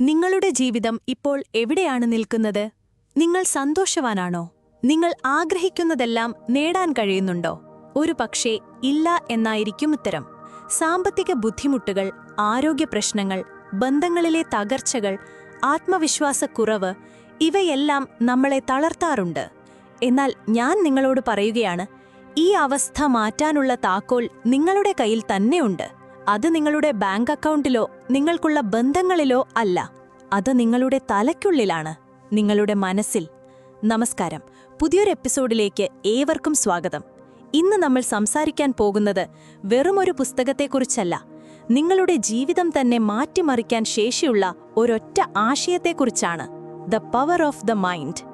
നിങ്ങളുടെ ജീവിതം ഇപ്പോൾ എവിടെയാണ് നിൽക്കുന്നത്? നിങ്ങൾ സന്തോഷവാനാണോ? നിങ്ങൾ ആഗ്രഹിക്കുന്നതെല്ലാം നേടാൻ കഴിയുന്നുണ്ടോ? ഒരു പക്ഷേ ഇല്ല എന്നായിരിക്കും ഉത്തരം. സാമ്പത്തിക ബുദ്ധിമുട്ടുകൾ ആരോഗ്യ പ്രശ്നങ്ങൾ ബന്ധങ്ങളിലെ തകർച്ചകൾ ആത്മവിശ്വാസക്കുറവ് ഇവയെല്ലാം നമ്മളെ തളർത്താറുണ്ട്. എന്നാൽ ഞാൻ നിങ്ങളോട് പറയുകയാണ് ഈ അവസ്ഥ മാറ്റാനുള്ള താക്കോൽ നിങ്ങളുടെ കയ്യിൽ തന്നെയുണ്ട്. അത് നിങ്ങളുടെ ബാങ്ക് അക്കൗണ്ടിലോ നിങ്ങൾക്കുള്ള ബന്ധങ്ങളിലോ അല്ല. അത് നിങ്ങളുടെ തലയ്ക്കുള്ളിലാണ്. നിങ്ങളുടെ മനസ്സിൽ. നമസ്കാരം. പുതിയൊരു എപ്പിസോഡിലേക്ക് ഏവർക്കും സ്വാഗതം. ഇന്ന് നമ്മൾ സംസാരിക്കാൻ പോകുന്നത് വെറുമൊരു പുസ്തകത്തെക്കുറിച്ചല്ല. നിങ്ങളുടെ ജീവിതം തന്നെ മാറ്റിമറിക്കാൻ ശേഷിയുള്ള ഒരൊറ്റ ആശയത്തെക്കുറിച്ചാണ്. The power of the mind.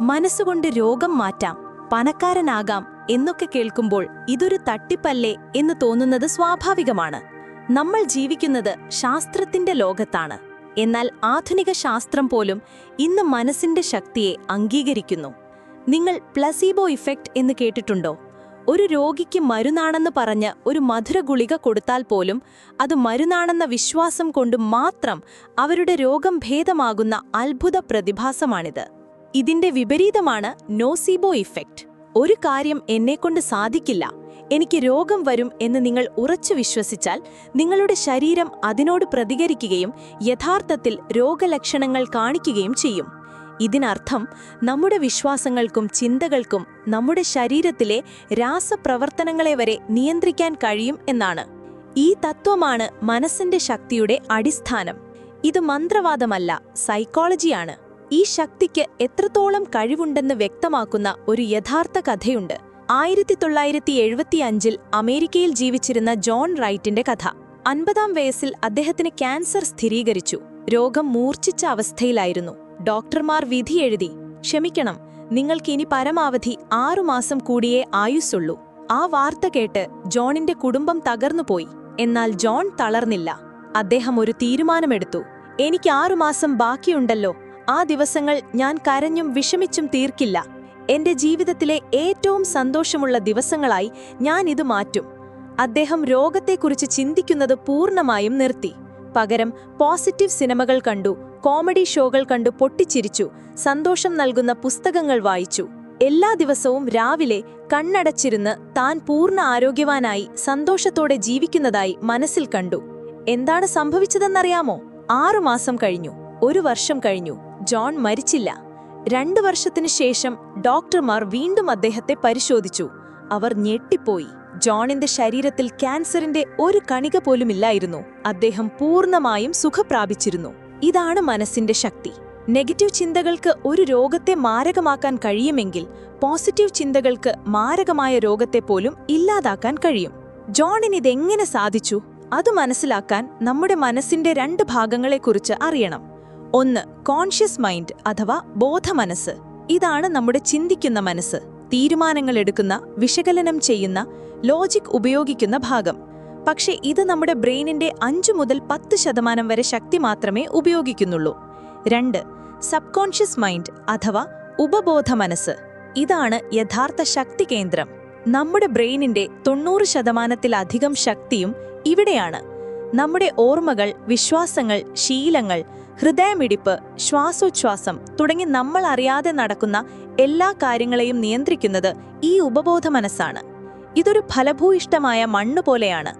മനസ്സുകൊണ്ട് രോഗം മാറ്റാം പണക്കാരനാകാം എന്നൊക്കെ കേൾക്കുമ്പോൾ ഇതൊരു തട്ടിപ്പല്ലേ എന്ന് തോന്നുന്നത് സ്വാഭാവികമാണ്. നമ്മൾ ജീവിക്കുന്നത് ശാസ്ത്രത്തിന്റെ ലോകത്താണ്. എന്നാൽ ആധുനിക ശാസ്ത്രം പോലും ഇന്ന് മനസ്സിന്റെ ശക്തിയെ അംഗീകരിക്കുന്നു. നിങ്ങൾ പ്ലസീബോ ഇഫക്റ്റ് എന്ന് കേട്ടിട്ടുണ്ടോ? ഒരു രോഗിക്ക് മരുന്നാണെന്ന് പറഞ്ഞ് ഒരു മധുര ഗുളിക കൊടുത്താൽ പോലും അത് മരുന്നാണെന്ന വിശ്വാസം കൊണ്ട് മാത്രം അവരുടെ രോഗം ഭേദമാകുന്ന അത്ഭുത പ്രതിഭാസമാണിത്. ഇതിന്റെ വിപരീതമാണ് നോസീബോ ഇഫക്റ്റ്. ഒരു കാര്യം എന്നെക്കൊണ്ട് സാധിക്കില്ല. എനിക്ക് രോഗം വരും എന്ന് നിങ്ങൾ ഉറച്ചു വിശ്വസിച്ചാൽ നിങ്ങളുടെ ശരീരം അതിനോട് പ്രതികരിക്കുകയും യഥാർത്ഥത്തിൽ രോഗലക്ഷണങ്ങൾ കാണിക്കുകയും ചെയ്യും. ഇതിനർത്ഥം നമ്മുടെ വിശ്വാസങ്ങൾക്കും ചിന്തകൾക്കും നമ്മുടെ ശരീരത്തിലെ രാസപ്രവർത്തനങ്ങളെ വരെ നിയന്ത്രിക്കാൻ കഴിയും എന്നാണ്. ഈ തത്വമാണ് മനസ്സിന്റെ ശക്തിയുടെ അടിസ്ഥാനം. ഇത് മന്ത്രവാദമല്ല സൈക്കോളജിയാണ്. ഈ ശക്തിക്ക് എത്രത്തോളം കഴിവുണ്ടെന്ന് വ്യക്തമാക്കുന്ന ഒരു യഥാർത്ഥ കഥയുണ്ട്. ആയിരത്തി തൊള്ളായിരത്തി എഴുപത്തിയഞ്ചിൽ അമേരിക്കയിൽ ജീവിച്ചിരുന്ന ജോൺ റൈറ്റിന്റെ കഥ. അൻപതാം വയസ്സിൽ അദ്ദേഹത്തിന് ക്യാൻസർ സ്ഥിരീകരിച്ചു. രോഗം മൂർച്ഛിച്ച അവസ്ഥയിലായിരുന്നു. ഡോക്ടർമാർ വിധി എഴുതി ക്ഷമിക്കണം നിങ്ങൾക്കിനി പരമാവധി ആറുമാസം കൂടിയേ ആയുസ്സുള്ളൂ. ആ വാർത്ത കേട്ട് ജോണിന്റെ കുടുംബം തകർന്നുപോയി. എന്നാൽ ജോൺ തളർന്നില്ല. അദ്ദേഹം ഒരു തീരുമാനമെടുത്തു. എനിക്ക് ആറുമാസം ബാക്കിയുണ്ടല്ലോ. ആ ദിവസങ്ങൾ ഞാൻ കരഞ്ഞും വിഷമിച്ചും തീർക്കില്ല. എന്റെ ജീവിതത്തിലെ ഏറ്റവും സന്തോഷമുള്ള ദിവസങ്ങളായി ഞാൻ ഇത് മാറ്റും. അദ്ദേഹം രോഗത്തെക്കുറിച്ച് ചിന്തിക്കുന്നത് പൂർണമായും നിർത്തി. പകരം പോസിറ്റീവ് സിനിമകൾ കണ്ടു കോമഡി ഷോകൾ കണ്ടു പൊട്ടിച്ചിരിച്ചു സന്തോഷം നൽകുന്ന പുസ്തകങ്ങൾ വായിച്ചു. എല്ലാ ദിവസവും രാവിലെ കണ്ണടച്ചിരുന്ന് താൻ പൂർണ ആരോഗ്യവാനായി സന്തോഷത്തോടെ ജീവിക്കുന്നതായി മനസ്സിൽ കണ്ടു. എന്താണ് സംഭവിച്ചതെന്നറിയാമോ? ആറുമാസം കഴിഞ്ഞു ഒരു വർഷം കഴിഞ്ഞു ജോൺ മരിച്ചില്ല. രണ്ടു വർഷത്തിനു ശേഷം ഡോക്ടർമാർ വീണ്ടും അദ്ദേഹത്തെ പരിശോധിച്ചു. അവർ ഞെട്ടിപ്പോയി. ജോണിന്റെ ശരീരത്തിൽ ക്യാൻസറിന്റെ ഒരു കണിക പോലുമില്ലായിരുന്നു. അദ്ദേഹം പൂർണമായും സുഖപ്രാപിച്ചിരുന്നു. ഇതാണ് മനസ്സിന്റെ ശക്തി. നെഗറ്റീവ് ചിന്തകൾക്ക് ഒരു രോഗത്തെ മാരകമാക്കാൻ കഴിയുമെങ്കിൽ പോസിറ്റീവ് ചിന്തകൾക്ക് മാരകമായ രോഗത്തെ പോലും ഇല്ലാതാക്കാൻ കഴിയും. ജോണിന് ഇതെങ്ങനെ സാധിച്ചു? അത് മനസ്സിലാക്കാൻ നമ്മുടെ മനസ്സിന്റെ രണ്ട് ഭാഗങ്ങളെക്കുറിച്ച് അറിയണം. ഒന്ന് കോൺഷ്യസ് മൈൻഡ് അഥവാ ബോധമനസ്സ്. ഇതാണ് നമ്മുടെ ചിന്തിക്കുന്ന മനസ്സ്. തീരുമാനങ്ങൾ എടുക്കുന്ന വിശകലനം ചെയ്യുന്ന ലോജിക് ഉപയോഗിക്കുന്ന ഭാഗം. പക്ഷേ ഇത് നമ്മുടെ ബ്രെയിനിന്റെ അഞ്ചു മുതൽ പത്ത് ശതമാനം വരെ ശക്തി മാത്രമേ ഉപയോഗിക്കുന്നുള്ളൂ. രണ്ട് സബ് കോൺഷ്യസ് മൈൻഡ് അഥവാ ഉപബോധ മനസ്സ് ഇതാണ് യഥാർത്ഥ ശക്തി കേന്ദ്രം. നമ്മുടെ ബ്രെയിനിന്റെ തൊണ്ണൂറ് ശതമാനത്തിലധികം ശക്തിയും ഇവിടെയാണ്. നമ്മുടെ ഓർമ്മകൾ വിശ്വാസങ്ങൾ ശീലങ്ങൾ ഹൃദയമിടിപ്പ് ശ്വാസോച്ഛ്വാസം തുടങ്ങി നമ്മൾ അറിയാതെ നടക്കുന്ന എല്ലാ കാര്യങ്ങളെയും നിയന്ത്രിക്കുന്നത് ഈ ഉപബോധ മനസ്സാണ് ഇതൊരു ഫലഭൂയിഷ്ടമായ മണ്ണ് പോലെയാണ്.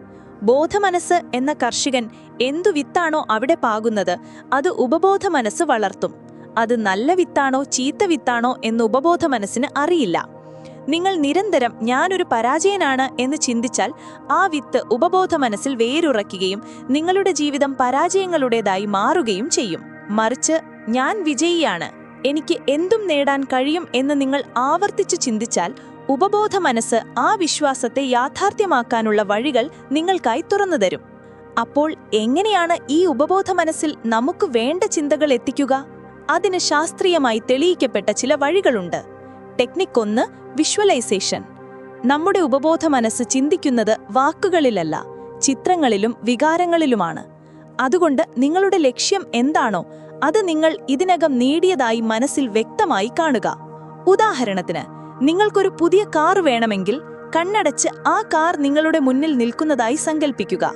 ബോധമനസ്സ് എന്ന കർഷകൻ എന്തു വിത്താണോ അവിടെ പാകുന്നത് അത് ഉപബോധ മനസ്സ് വളർത്തും. അത് നല്ല വിത്താണോ ചീത്ത വിത്താണോ എന്ന് ഉപബോധ മനസ്സിന് അറിയില്ല. നിങ്ങൾ നിരന്തരം ഞാനൊരു പരാജയനാണ് എന്ന് ചിന്തിച്ചാൽ ആ വിത്ത് ഉപബോധ മനസ്സിൽ വേരുറയ്ക്കുകയും നിങ്ങളുടെ ജീവിതം പരാജയങ്ങളുടേതായി മാറുകയും ചെയ്യും. മറിച്ച് ഞാൻ വിജയിയാണ്. എനിക്ക് എന്തും നേടാൻ കഴിയും എന്ന് നിങ്ങൾ ആവർത്തിച്ചു ചിന്തിച്ചാൽ ഉപബോധ മനസ്സ് ആ വിശ്വാസത്തെ യാഥാർത്ഥ്യമാക്കാനുള്ള വഴികൾ നിങ്ങൾക്കായി തുറന്നു തരും. അപ്പോൾ എങ്ങനെയാണ് ഈ ഉപബോധ മനസ്സിൽ നമുക്ക് വേണ്ട ചിന്തകൾ എത്തിക്കുക? അതിന് ശാസ്ത്രീയമായി തെളിയിക്കപ്പെട്ട ചില വഴികളുണ്ട്. ടെക്നിക് ഒന്ന് വിഷ്വലൈസേഷൻ. നമ്മുടെ ഉപബോധ മനസ്സ് ചിന്തിക്കുന്നത് വാക്കുകളിലല്ല ചിത്രങ്ങളിലും വികാരങ്ങളിലുമാണ്. അതുകൊണ്ട് നിങ്ങളുടെ ലക്ഷ്യം എന്താണോ അത് നിങ്ങൾ ഇതിനകം നേടിയതായി മനസ്സിൽ വ്യക്തമായി കാണുക. ഉദാഹരണത്തിന് നിങ്ങൾക്കൊരു പുതിയ കാർ വേണമെങ്കിൽ കണ്ണടച്ച് ആ കാർ നിങ്ങളുടെ മുന്നിൽ നിൽക്കുന്നതായി സങ്കൽപ്പിക്കുക.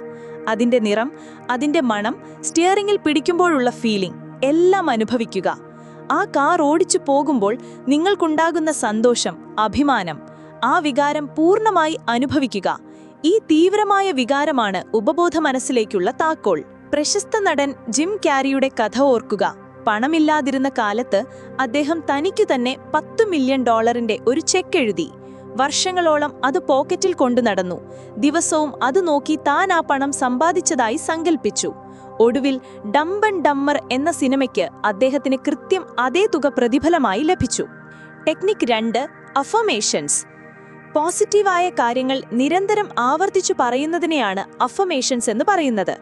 അതിന്റെ നിറം അതിന്റെ മണം സ്റ്റിയറിംഗിൽ പിടിക്കുമ്പോഴുള്ള ഫീലിംഗ് എല്ലാം അനുഭവിക്കുക. ആ കാർ ഓടിച്ചു പോകുമ്പോൾ നിങ്ങൾക്കുണ്ടാകുന്ന സന്തോഷം അഭിമാനം ആ വികാരം പൂർണമായി അനുഭവിക്കുക. ഈ തീവ്രമായ വികാരമാണ് ഉപബോധ മനസ്സിലേക്കുള്ള താക്കോൾ പ്രശസ്ത നടൻ ജിം ക്യാരിയുടെ കഥ ഓർക്കുക. പണമില്ലാതിരുന്ന കാലത്ത് അദ്ദേഹം തനിക്കു തന്നെ പത്തു മില്യൺ ഡോളറിന്റെ ഒരു ചെക്ക് എഴുതി. വർഷങ്ങളോളം അത് പോക്കറ്റിൽ കൊണ്ടു നടന്നു. ദിവസവും അത് നോക്കി താൻ ആ പണം സമ്പാദിച്ചതായി സങ്കൽപ്പിച്ചു. ഒടുവിൽ ഡംബൻ ഡമ്മർ എന്ന സിനിമയ്ക്ക് അദ്ദേഹത്തിന് കൃത്യം അതേ തുക പ്രതിഫലമായി ലഭിച്ചു. ടെക്നിക് രണ്ട് അഫമേഷൻസ് പോസിറ്റീവായ കാര്യങ്ങൾ നിരന്തരം ആവർത്തിച്ചു പറയുന്നതിനെയാണ് അഫമേഷൻസ് എന്ന് പറയുന്നത്.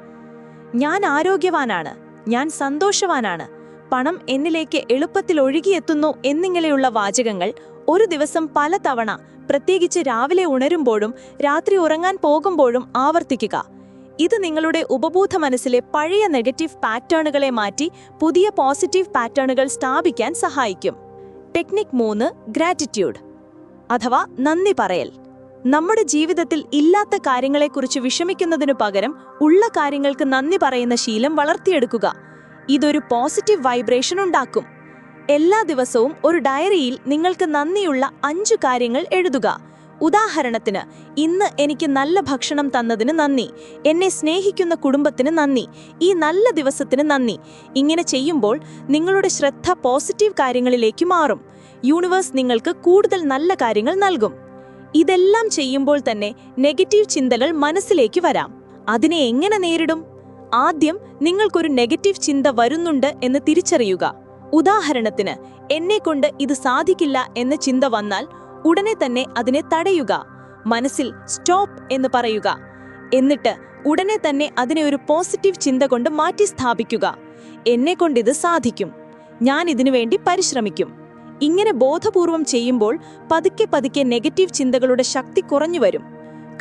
ഞാൻ ആരോഗ്യവാനാണ് ഞാൻ സന്തോഷവാനാണ് പണം എന്നിലേക്ക് എളുപ്പത്തിൽ ഒഴുകിയെത്തുന്നു എന്നിങ്ങനെയുള്ള വാചകങ്ങൾ ഒരു ദിവസം പല തവണ പ്രത്യേകിച്ച് രാവിലെ ഉണരുമ്പോഴും രാത്രി ഉറങ്ങാൻ പോകുമ്പോഴും ആവർത്തിക്കുക. ഇത് നിങ്ങളുടെ ഉപബോധ മനസ്സിലെ പഴയ നെഗറ്റീവ് പാറ്റേണുകളെ മാറ്റി പുതിയ പോസിറ്റീവ് പാറ്റേണുകൾ സ്ഥാപിക്കാൻ സഹായിക്കും. ടെക്നിക് മൂന്ന് ഗ്രാറ്റിറ്റ്യൂഡ്. അഥവാ നന്ദി പറയൽ. നമ്മുടെ ജീവിതത്തിൽ ഇല്ലാത്ത കാര്യങ്ങളെക്കുറിച്ച് വിഷമിക്കുന്നതിനു പകരം ഉള്ള കാര്യങ്ങൾക്ക് നന്ദി പറയുന്ന ശീലം വളർത്തിയെടുക്കുക. ഇതൊരു പോസിറ്റീവ് വൈബ്രേഷൻ ഉണ്ടാക്കും. എല്ലാ ദിവസവും ഒരു ഡയറിയിൽ നിങ്ങൾക്ക് നന്ദിയുള്ള അഞ്ചു കാര്യങ്ങൾ എഴുതുക. ഉദാഹരണത്തിന് ഇന്ന് എനിക്ക് നല്ല ഭക്ഷണം തന്നതിന് നന്ദി എന്നെ സ്നേഹിക്കുന്ന കുടുംബത്തിന് നന്ദി ഈ നല്ല ദിവസത്തിന് നന്ദി. ഇങ്ങനെ ചെയ്യുമ്പോൾ നിങ്ങളുടെ ശ്രദ്ധ പോസിറ്റീവ് കാര്യങ്ങളിലേക്ക് മാറും. യൂണിവേഴ്സ് നിങ്ങൾക്ക് കൂടുതൽ നല്ല കാര്യങ്ങൾ നൽകും. ഇതെല്ലാം ചെയ്യുമ്പോൾ തന്നെ നെഗറ്റീവ് ചിന്തകൾ മനസ്സിലേക്ക് വരാം. അതിനെ എങ്ങനെ നേരിടും? ആദ്യം നിങ്ങൾക്കൊരു നെഗറ്റീവ് ചിന്ത വരുന്നുണ്ട് എന്ന് തിരിച്ചറിയുക. ഉദാഹരണത്തിന് എന്നെക്കൊണ്ട് ഇത് സാധിക്കില്ല എന്ന ചിന്ത വന്നാൽ ഉടനെ തന്നെ അതിനെ തടയുക. മനസ്സിൽ സ്റ്റോപ്പ് എന്ന് പറയുക. എന്നിട്ട് ഉടനെ തന്നെ അതിനെ ഒരു പോസിറ്റീവ് ചിന്ത കൊണ്ട് മാറ്റി സ്ഥാപിക്കുക. എന്നെ കൊണ്ടിത് സാധിക്കും. ഞാൻ ഇതിനു വേണ്ടി പരിശ്രമിക്കും. ഇങ്ങനെ ബോധപൂർവം ചെയ്യുമ്പോൾ പതുക്കെ പതുക്കെ നെഗറ്റീവ് ചിന്തകളുടെ ശക്തി കുറഞ്ഞു വരും.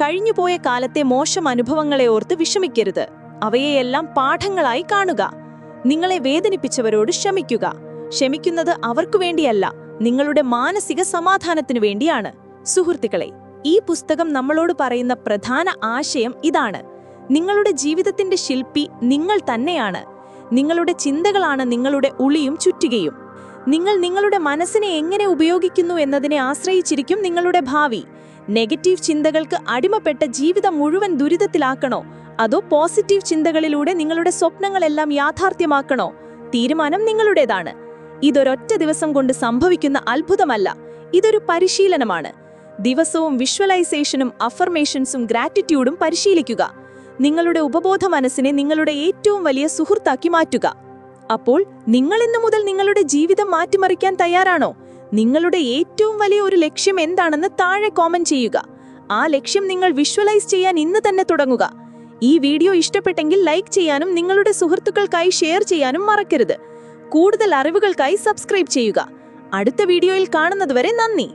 കഴിഞ്ഞുപോയ കാലത്തെ മോശം അനുഭവങ്ങളെ ഓർത്ത് വിഷമിക്കരുത്. അവയെയെല്ലാം പാഠങ്ങളായി കാണുക. നിങ്ങളെ വേദനിപ്പിച്ചവരോട് ക്ഷമിക്കുക. ക്ഷമിക്കുന്നത് അവർക്കു വേണ്ടിയല്ല. നിങ്ങളുടെ മാനസിക സമാധാനത്തിനു വേണ്ടിയാണ്. സുഹൃത്തുക്കളെ ഈ പുസ്തകം നമ്മളോട് പറയുന്ന പ്രധാന ആശയം ഇതാണ്. നിങ്ങളുടെ ജീവിതത്തിന്റെ ശില്പി നിങ്ങൾ തന്നെയാണ്. നിങ്ങളുടെ ചിന്തകളാണ് നിങ്ങളുടെ ഉളിയും ചുറ്റുകയും. നിങ്ങൾ നിങ്ങളുടെ മനസ്സിനെ എങ്ങനെ ഉപയോഗിക്കുന്നു എന്നതിനെ ആശ്രയിച്ചിരിക്കും നിങ്ങളുടെ ഭാവി. നെഗറ്റീവ് ചിന്തകൾക്ക് അടിമപ്പെട്ട ജീവിതം മുഴുവൻ ദുരിതത്തിലാക്കണോ? അതോ പോസിറ്റീവ് ചിന്തകളിലൂടെ നിങ്ങളുടെ സ്വപ്നങ്ങളെല്ലാം യാഥാർത്ഥ്യമാക്കണോ? തീരുമാനം നിങ്ങളുടേതാണ്. ഇതൊരൊറ്റ ദിവസം കൊണ്ട് സംഭവിക്കുന്ന അത്ഭുതമല്ല. ഇതൊരു പരിശീലനമാണ്. ദിവസവും വിഷ്വലൈസേഷനും അഫർമേഷൻസും ഗ്രാറ്റിറ്റ്യൂഡും പരിശീലിക്കുക. നിങ്ങളുടെ ഉപബോധ മനസ്സിനെ നിങ്ങളുടെ ഏറ്റവും വലിയ സുഹൃത്താക്കി മാറ്റുക. അപ്പോൾ നിങ്ങൾ ഇന്നു മുതൽ നിങ്ങളുടെ ജീവിതം മാറ്റിമറിക്കാൻ തയ്യാറാണോ? നിങ്ങളുടെ ഏറ്റവും വലിയ ഒരു ലക്ഷ്യം എന്താണെന്ന് താഴെ കോമന്റ് ചെയ്യുക. ആ ലക്ഷ്യം നിങ്ങൾ വിഷ്വലൈസ് ചെയ്യാൻ ഇന്ന് തന്നെ തുടങ്ങുക. ഈ വീഡിയോ ഇഷ്ടപ്പെട്ടെങ്കിൽ ലൈക്ക് ചെയ്യാനും നിങ്ങളുടെ സുഹൃത്തുക്കൾക്കായി ഷെയർ ചെയ്യാനും മറക്കരുത്. കൂടുതൽ അറിവുകൾക്കായി സബ്സ്ക്രൈബ് ചെയ്യുക. അടുത്ത വീഡിയോയിൽ കാണുന്നതുവരെ നന്ദി.